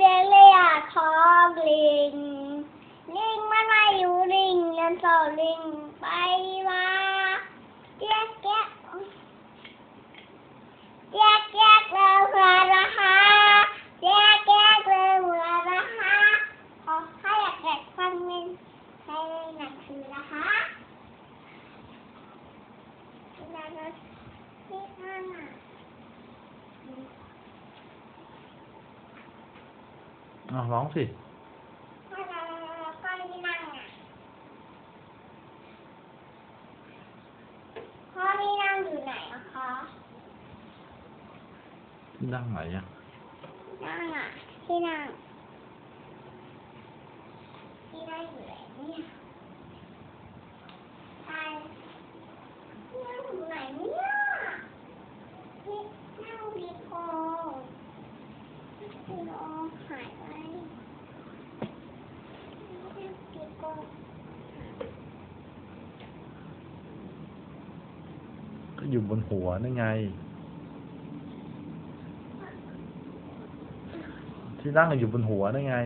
เสียงเลยอะท้องลิง ลิงมันมาอยู่ลิงเรียนสอลิงไปมาแยกแยกแยกแยกเลยเหมือนนะคะแยกแยกเลยเหมือนนะคะขอให้อยากแกะฟังเงินให้หนังสือนะคะที่นั่ นนะที่นั่นน่ะอ้าวร้องสิพ่อนั่งพ่อไม่นั่งอะพ่อนี่นั่งอยู่ไหนอะคะนั่งไหนอะนั่งอะที่นั่งที่นั่งอยู่ไหนเนี่ยใครที่นั่งอยู่ไหนเนี่ยที่นั่งดีโอดีโอ หายไปก็อยู่บนหัวนั่นไง ที่นั่งอยู่บนหัวนั่นไง